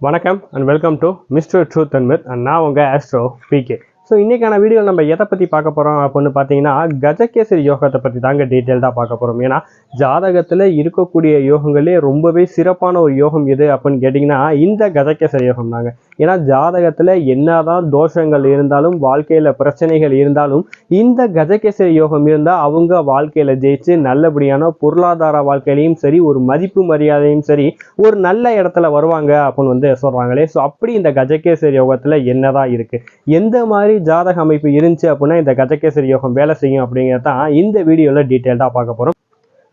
வணக்கம் and welcome to mister truth and myth and நான் உங்கள் ஆஸ்ட்ரோ பிகே ஸோ இன்றைக்கான வீடியோவில் நம்ம எதை பற்றி பார்க்க போகிறோம் அப்படின்னு பார்த்தீங்கன்னா கஜகேசரி யோகத்தை பற்றி தாங்க டீட்டெயில்டாக பார்க்க போகிறோம் ஏன்னா ஜாதகத்தில் இருக்கக்கூடிய யோகங்களே ரொம்பவே சிறப்பான ஒரு யோகம் எது அப்படின்னு கேட்டிங்கன்னா இந்த கஜகேசரி யோகம் தாங்க ஏன்னா ஜாதகத்தில் என்னதான் தோஷங்கள் இருந்தாலும் வாழ்க்கையில் பிரச்சனைகள் இருந்தாலும் இந்த கஜகேசரி யோகம் இருந்தால் அவங்க வாழ்க்கையில் ஜெயிச்சு நல்லபடியான பொருளாதார வாழ்க்கையிலையும் சரி ஒரு மதிப்பு மரியாதையும் சரி ஒரு நல்ல இடத்துல வருவாங்க அப்படின்னு வந்து சொல்கிறாங்களே ஸோ அப்படி இந்த கஜகேசரி யோகத்தில் என்னதான் இருக்குது எந்த மாதிரி ஜாதக அமைப்பு இருந்துச்சு அப்படின்னா இந்த கஜகேசரி யோகம் வேலை செய்யும் அப்படிங்கிறது தான் இந்த வீடியோவில் டீட்டெயில்டாக பார்க்க போகிறோம்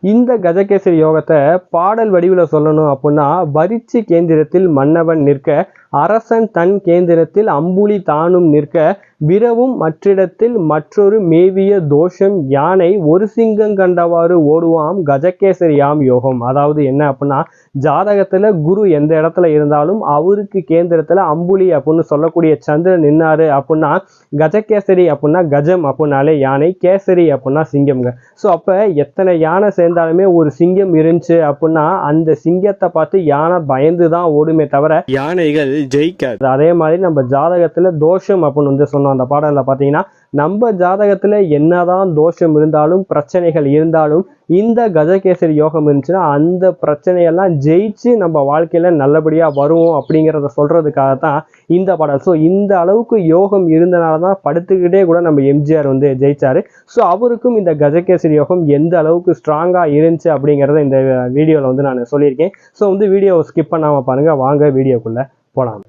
இந்த கஜகேசரி யோகத்தை பாடல் வடிவில் சொல்லணும் அப்படின்னா வரிச்சி கேந்திரத்தில் மன்னவன் நிற்க அரசன் தன் கேந்திரத்தில் அம்புலி தானும் நிற்க விரவும் மற்றிடத்தில் மற்றொரு மேவிய தோஷம் யானை ஒரு சிங்கம் கண்டவாறு ஓடுவாம் கஜகேசரியாம் யோகம். அதாவது என்ன அப்படின்னா ஜாதகத்துல குரு எந்த இடத்துல இருந்தாலும் அவருக்கு கேந்திரத்துல அம்புலி அப்படின்னு சொல்லக்கூடிய சந்திரன் நின்னாரு அப்படின்னா கஜகேசரி அப்படின்னா கஜம் அப்படின்னாலே யானை கேசரி அப்படின்னா சிங்கம்ங்க. ஸோ அப்போ எத்தனை யானை சேர்ந்தாலுமே ஒரு சிங்கம் இருந்துச்சு அப்படின்னா அந்த சிங்கத்தை பார்த்து யானை பயந்து தான் ஓடுமே தவிர யானைகள் ஜெயிக்காது. அதே மாதிரி நம்ம ஜாதகத்துல தோஷம் அப்படின்னு வந்து சொன்னோம். அந்த பாடலில் பார்த்தீங்கன்னா நம்ம ஜாதகத்துல என்னதான் தோஷம் இருந்தாலும் பிரச்சனைகள் இருந்தாலும் இந்த கஜகேசரி யோகம் இருந்துச்சுன்னா அந்த பிரச்சனையெல்லாம் ஜெயிச்சு நம்ம வாழ்க்கையில நல்லபடியா வருவோம் அப்படிங்கிறத சொல்றதுக்காக தான் இந்த பாடல். ஸோ இந்த அளவுக்கு யோகம் இருந்தனால தான் படுத்துக்கிட்டே கூட நம்ம எம்ஜிஆர் வந்து ஜெயிச்சாரு. ஸோ அவருக்கும் இந்த கஜகேசரி யோகம் எந்த அளவுக்கு ஸ்ட்ராங்கா இருந்துச்சு அப்படிங்கிறத இந்த வீடியோவில் வந்து நான் சொல்லியிருக்கேன். ஸோ வந்து வீடியோவை ஸ்கிப் பண்ணாம பாருங்க. வாங்க வீடியோக்குள்ள. போலாம்.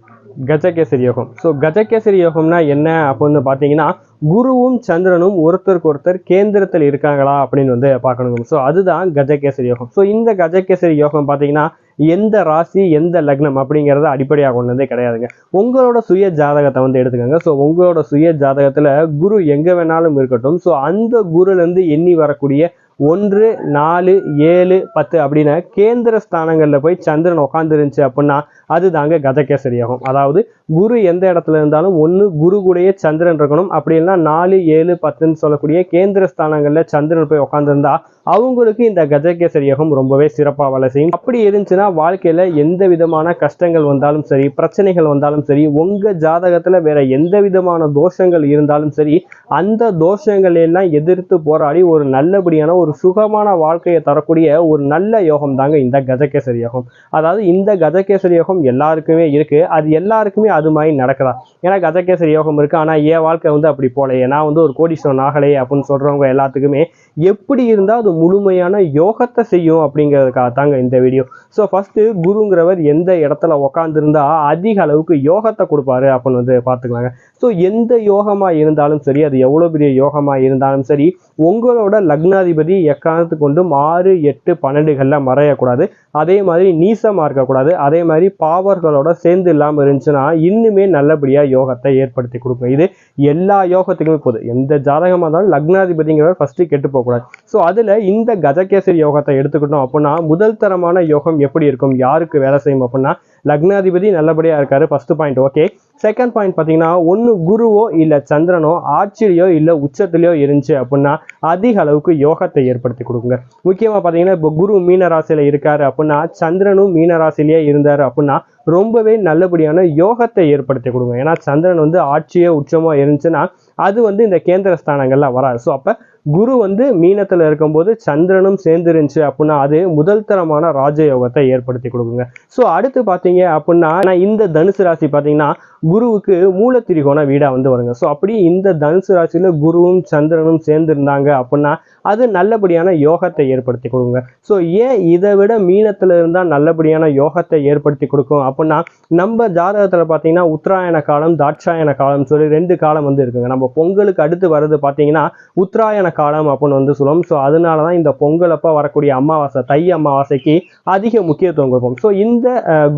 கஜகேசரி யோகம் ஸோ கஜகேசரி யோகம்னா என்ன அப்படின்னு பார்த்தீங்கன்னா குருவும் சந்திரனும் ஒருத்தருக்கு ஒருத்தர் கேந்திரத்தில் இருக்காங்களா அப்படின்னு வந்து பார்க்கணுங்க ஸோ அதுதான் கஜகேசரி யோகம் ஸோ இந்த கஜகேசரி யோகம் பார்த்தீங்கன்னா எந்த ராசி எந்த லக்னம் அப்படிங்கிறத அடிப்படையாக கொண்டதே கிடையாதுங்க. உங்களோட சுய ஜாதகத்தை வந்து எடுத்துக்கோங்க. ஸோ உங்களோட சுய ஜாதகத்தில் குரு எங்கே வேணாலும் இருக்கட்டும். ஸோ அந்த குருலேருந்து எண்ணி வரக்கூடிய ஒன்று நாலு ஏழு பத்து அப்படின்னு கேந்திர ஸ்தானங்களில் போய் சந்திரன் உட்காந்துருந்துச்சு அப்படின்னா அதுதாங்க தாங்க கஜகேசரியாகும். அதாவது குரு எந்த இடத்துல இருந்தாலும் ஒன்று குரு கூடயே சந்திரன் இருக்கணும். அப்படி இல்லைன்னா நாலு ஏழு பத்துன்னு சொல்லக்கூடிய கேந்திர ஸ்தானங்களில் சந்திரன் போய் உட்காந்துருந்தா அவங்களுக்கு இந்த கஜகேசரி யோகம் ரொம்பவே சிறப்பாக வேலை செய்யும். அப்படி இருந்துச்சுன்னா வாழ்க்கையில் எந்த விதமான கஷ்டங்கள் வந்தாலும் சரி பிரச்சனைகள் வந்தாலும் சரி உங்கள் ஜாதகத்தில் வேற எந்த விதமான தோஷங்கள் இருந்தாலும் சரி அந்த தோஷங்களை எல்லாம் எதிர்த்து போராடி ஒரு நல்லபடியான ஒரு சுகமான வாழ்க்கையை தரக்கூடிய ஒரு நல்ல யோகம் தாங்க இந்த கஜகேசரி யோகம் அதாவது இந்த கஜகேசரி யோகம் எல்லாருக்குமே இருக்கு. அது எல்லாருக்குமே அது மாதிரி நடக்கலாம். ஏன்னா கஜகேசரி யோகம் இருக்கு. ஆனால் என் வாழ்க்கை வந்து அப்படி போகலையே. நான் வந்து ஒரு கோடீஸ்வரன் ஆகலையே அப்படின்னு சொல்றவங்க எல்லாத்துக்குமே எப்படி இருந்தால் அது முழுமையான யோகத்தை செய்யும் அப்படிங்கிறதுக்காக தாங்க இந்த வீடியோ ஸோ ஃபஸ்ட்டு குருங்கிறவர் எந்த இடத்துல உக்காந்துருந்தா அதிக அளவுக்கு யோகத்தை கொடுப்பாரு அப்படின்னு வந்து பார்த்துக்கலாங்க. ஸோ எந்த யோகமாக இருந்தாலும் சரி அது எவ்வளோ பெரிய யோகமாக இருந்தாலும் சரி உங்களோட லக்னாதிபதி எக்காரணத்து கொண்டும் ஆறு எட்டு பன்னெண்டுகளில் மறையக்கூடாது. அதே மாதிரி நீசமாக இருக்கக்கூடாது. அதே மாதிரி பாவர்களோட சேர்ந்து இல்லாமல் இருந்துச்சுன்னா இன்னுமே நல்லபடியாக யோகத்தை ஏற்படுத்தி கொடுக்கும். இது எல்லா யோகத்துக்குமே போகுது எந்த ஜாதகமாக இருந்தாலும் லக்னாதிபதிங்கிறவர் ஃபஸ்ட்டு கெட்டு போகக்கூடாது. ஸோ அதில் இந்த கஜகேசரி யோகத்தை எடுத்துக்கிட்டோம் அப்படின்னா முதல் தரமான யோகம் எப்படி இருக்கும்? யாருக்கு வேலை செய்யும் அப்படின்னா லக்னாதிபதி நல்லபடியாக இருக்காரு first point okay second point பார்த்தீங்கன்னா ஒன்று குருவோ இல்லை சந்திரனோ ஆட்சியிலையோ இல்லை உச்சத்துலையோ இருந்துச்சு அப்படின்னா அதிக அளவுக்கு யோகத்தை ஏற்படுத்தி கொடுக்குங்க. முக்கியமாக பார்த்தீங்கன்னா இப்போ குரு மீன ராசியில் இருக்காரு அப்படின்னா சந்திரனும் மீன ராசிலேயே இருந்தார் அப்படின்னா ரொம்பவே நல்லபடியான யோகத்தை ஏற்படுத்தி கொடுங்க. ஏன்னா சந்திரன் வந்து ஆட்சியோ உச்சமோ இருந்துச்சுன்னா அது வந்து இந்த கேந்திர ஸ்தானங்கள்லாம் வராது. ஸோ அப்போ குரு வந்து மீனத்தில் இருக்கும்போது சந்திரனும் சேர்ந்து இருந்துச்சு அப்படின்னா அது முதல் தரமான ராஜயோகத்தை ஏற்படுத்தி கொடுக்குங்க. ஸோ அடுத்து பார்த்தீங்க அப்படின்னா நான் இந்த தனுசு ராசி பார்த்தீங்கன்னா குருவுக்கு மூலத்திரிகோண வீடாக வந்து வருங்க. ஸோ அப்படி இந்த தனுசு ராசியில் குருவும் சந்திரனும் சேர்ந்துருந்தாங்க அப்படின்னா அது நல்லபடியான யோகத்தை ஏற்படுத்தி கொடுங்க. ஸோ ஏன் இதை விட மீனத்தில் இருந்தால் நல்லபடியான யோகத்தை ஏற்படுத்தி கொடுக்கும் அப்படின்னா நம்ம ஜாதகத்தில் பார்த்தீங்கன்னா உத்தராயண காலம் தாட்சாயண காலம் சொல்லி ரெண்டு காலம் வந்து இருக்குங்க. நம்ம பொங்கலுக்கு அடுத்து வர்றது பார்த்தீங்கன்னா உத்தராயண காலம் அப்படின்னு வந்து சொல்லுவோம். ஸோ அதனால தான் இந்த பொங்கல் அப்போ வரக்கூடிய அமாவாசை தை அமாவாசைக்கு அதிக முக்கியத்துவம் கொடுப்போம். ஸோ இந்த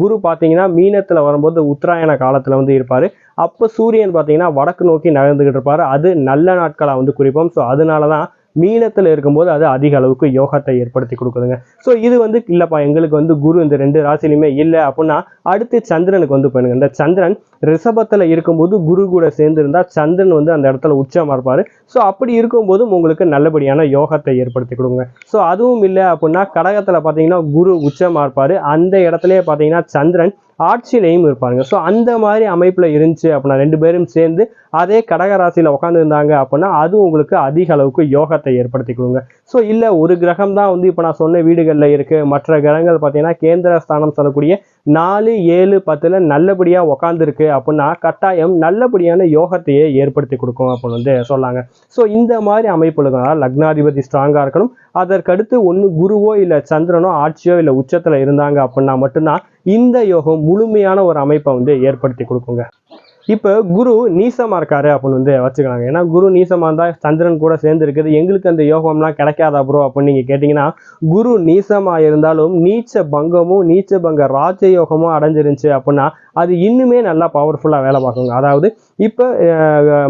குரு பார்த்தீங்கன்னா மீனத்தில் வரும்போது உத்தராயண காலத்தில் வந்து இருப்பார். அப்போ சூரியன் பார்த்தீங்கன்னா வடக்கு நோக்கி நகர்ந்துகிட்டு இருப்பார். அது நல்ல நாட்களாக வந்து குறிப்போம். ஸோ அதனால தான் மீனத்தில் இருக்கும்போது அது அதிக அளவுக்கு யோகத்தை ஏற்படுத்தி கொடுக்குதுங்க. ஸோ இது வந்து இல்லைப்பா எங்களுக்கு வந்து குரு இந்த ரெண்டு ராசிலையுமே இல்லை அப்படின்னா அடுத்து சந்திரனுக்கு வந்து போயிடுங்க. இந்த சந்திரன் ரிஷபத்தில் இருக்கும்போது குரு கூட சேர்ந்துருந்தா சந்திரன் வந்து அந்த இடத்துல உச்சமாக இருப்பார். ஸோ அப்படி இருக்கும்போதும் உங்களுக்கு நல்லபடியான யோகத்தை ஏற்படுத்தி கொடுங்க. ஸோ அதுவும் இல்லை அப்படின்னா கடகத்தில் பார்த்தீங்கன்னா குரு உச்சமாக இருப்பார். அந்த இடத்துலயே பார்த்தீங்கன்னா சந்திரன் ஆட்சியிலையும் இருப்பாங்க ஸோ அந்த மாதிரி அமைப்பில் இருந்துச்சு அப்படின்னா ரெண்டு பேரும் சேர்ந்து அதே கடகராசியில் உட்காந்துருந்தாங்க அப்படின்னா அது உங்களுக்கு அதிக அளவுக்கு யோகத்தை ஏற்படுத்தி கொடுங்க. ஸோ இல்லை ஒரு கிரகம் தான் வந்து இப்போ நான் சொன்ன வீடுகளில் இருக்குது மற்ற கிரகங்கள் பார்த்தீங்கன்னா கேந்திர ஸ்தானம் சொல்லக்கூடிய நாலு ஏழு பத்தில் நல்லபடியாக உக்காந்துருக்கு அப்படின்னா கட்டாயம் நல்லபடியான யோகத்தையே ஏற்படுத்தி கொடுக்கும் அப்படின்னு வந்து சொல்லாங்க. ஸோ இந்த மாதிரி அமைப்புகளுக்கு லக்னாதிபதி ஸ்ட்ராங்காக இருக்கணும். அதற்கடுத்து ஒன்று குருவோ இல்லை சந்திரனோ ஆட்சியோ இல்லை உச்சத்தில் இருந்தாங்க அப்படின்னா மட்டும்தான் இந்த யோகம் முழுமையான ஒரு அமைப்பை வந்து ஏற்படுத்தி கொடுக்குங்க. இப்போ குரு நீசமாக இருக்காரு அப்படின்னு வந்து வச்சுக்கலாங்க. ஏன்னா குரு நீசமாக இருந்தால் சந்திரன் கூட சேர்ந்து இருக்குது எங்களுக்கு அந்த யோகம்லாம் கிடைக்காதா ப்ரோ அப்படின்னு நீங்கள் கேட்டிங்கன்னா குரு நீசமாக இருந்தாலும் நீச்ச பங்கமும் நீச்ச பங்க ராஜ யோகமும் அடைஞ்சிருந்துச்சு அப்படின்னா அது இன்னுமே நல்லா பவர்ஃபுல்லாக வேலை பார்க்குங்க. அதாவது இப்போ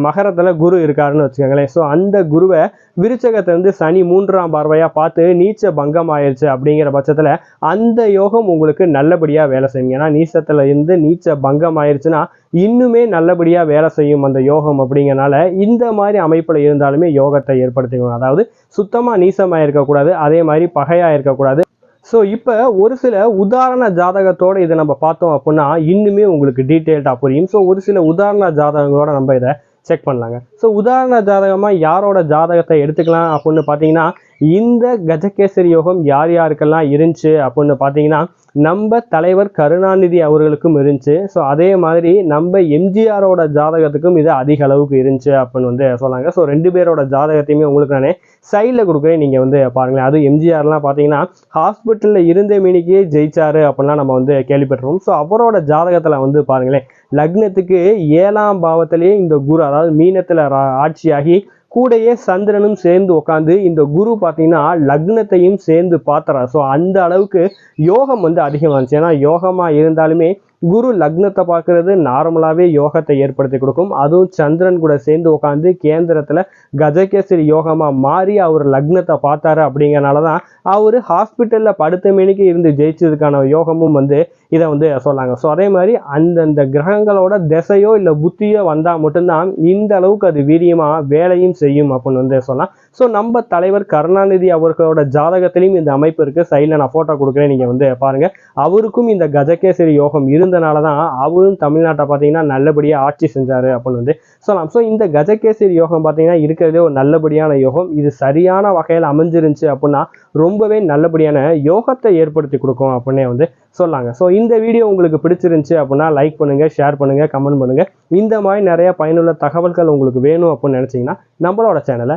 மகரத்தில் குரு இருக்காருன்னு வச்சுக்கோங்களேன். ஸோ அந்த குருவை விருச்சகத்திலேருந்து சனி மூன்றாம் பார்வையாக பார்த்து நீச்ச பங்கம் ஆயிடுச்சு அப்படிங்கிற பட்சத்தில் அந்த யோகம் உங்களுக்கு நல்லபடியாக வேலை செய்யுங்க. ஏன்னா நீச்சத்தில் இருந்து நீச்ச பங்கம் ஆயிடுச்சுன்னா இன்னுமே நல்லபடியாக வேலை செய்யும் அந்த யோகம் அப்படிங்கிறனால இந்த மாதிரி அமைப்பில் இருந்தாலுமே யோகத்தை ஏற்படுத்திக்கணும். அதாவது சுத்தமாக நீசமாக இருக்கக்கூடாது அதே மாதிரி பகையாக இருக்கக்கூடாது. ஸோ இப்போ ஒரு சில உதாரண ஜாதகத்தோட இதை நம்ம பார்த்தோம் அப்படின்னா இன்னுமே உங்களுக்கு டீட்டெயில்டாக புரியும். ஸோ ஒரு சில உதாரண ஜாதகங்களோட நம்ம இதை செக் பண்ணலாங்க. ஸோ உதாரண ஜாதகமாக யாரோட ஜாதகத்தை எடுத்துக்கலாம் அப்படின்னு பார்த்தீங்கன்னா இந்த கஜகேசரி யோகம் யார் யாருக்கெல்லாம் இருந்துச்சு அப்படின்னு பார்த்தீங்கன்னா நம்ம தலைவர் கருணாநிதி அவர்களுக்கும் இருந்துச்சு. ஸோ அதே மாதிரி நம்ம எம்ஜிஆரோட ஜாதகத்துக்கும் இது அதிக அளவுக்கு இருந்துச்சு அப்படின்னு வந்து சொன்னாங்க. ஸோ ரெண்டு பேரோட ஜாதகத்தையுமே உங்களுக்கு நானே சைடில் கொடுக்குறேன். நீங்கள் வந்து பாருங்களேன். அது எம்ஜிஆர்லாம் பார்த்தீங்கன்னா ஹாஸ்பிட்டலில் இருந்த மீனிக்கே ஜெயிச்சாரு அப்படின்லாம் நம்ம வந்து கேள்விப்பட்டிருக்கோம். ஸோ அவரோட ஜாதகத்தில் வந்து பாருங்களேன் லக்னத்துக்கு ஏழாம் பாவத்திலேயே இந்த குரு அதாவது மீனத்தில் ஆட்சியாகி கூடையே சந்திரனும் சேர்ந்து உட்காந்து இந்த குரு பார்த்தீங்கன்னா லக்னத்தையும் சேர்ந்து பார்த்தரா ஸோ அந்த அளவுக்கு யோகம் வந்து அதிகமாக இருந்துச்சு ஏன்னா யோகமாக இருந்தாலுமே குரு லக்னத்தை பார்க்கறது நார்மலாகவே யோகத்தை ஏற்படுத்தி கொடுக்கும். அதுவும் சந்திரன் கூட சேர்ந்து உட்காந்து கேந்திரத்தில் கஜகேசரி யோகமாக மாறி அவர் லக்னத்தை பார்த்தாரு அப்படிங்கிறனால தான் அவர் ஹாஸ்பிட்டலில் படுத்த மணிக்கு இருந்து ஜெயிச்சதுக்கான யோகமும் வந்து இதை வந்து சொல்லாங்க ஸோ அதே மாதிரி அந்தந்த கிரகங்களோட திசையோ இல்லை புத்தியோ வந்தால் மட்டும்தான் இந்த அளவுக்கு அது வீரியமாக வேலையும் செய்யும் அப்படின்னு வந்து சொல்லலாம் ஸோ நம்ம தலைவர் கருணாநிதி அவர்களோட ஜாதகத்திலையும் இந்த அமைப்பு இருக்குது சைடில் நான் ஃபோட்டோ கொடுக்குறேன். நீங்கள் வந்து பாருங்கள் அவருக்கும் இந்த கஜகேசரி யோகம் இருந்தனால தான் அவரும் தமிழ்நாட்டை பார்த்தீங்கன்னா நல்லபடியாக ஆட்சி செஞ்சார் அப்படின்னு வந்து சொல்லலாம். ஸோ இந்த கஜகேசரி யோகம் பார்த்தீங்கன்னா இருக்கிறதே ஒரு நல்லபடியான யோகம். இது சரியான வகையில் அமைஞ்சிருந்துச்சு அப்படின்னா ரொம்பவே நல்லபடியான யோகத்தை ஏற்படுத்தி கொடுக்கும் அப்படின்னே வந்து சொல்லாங்க. ஸோ இந்த வீடியோ உங்களுக்கு பிடிச்சிருந்துச்சு அப்படின்னா லைக் பண்ணுங்கள் ஷேர் பண்ணுங்கள் கமெண்ட் பண்ணுங்கள் இந்த மாதிரி நிறைய பயனுள்ள தகவல்கள் உங்களுக்கு வேணும் அப்படின்னு நினச்சிங்கன்னா நம்மளோட சேனலை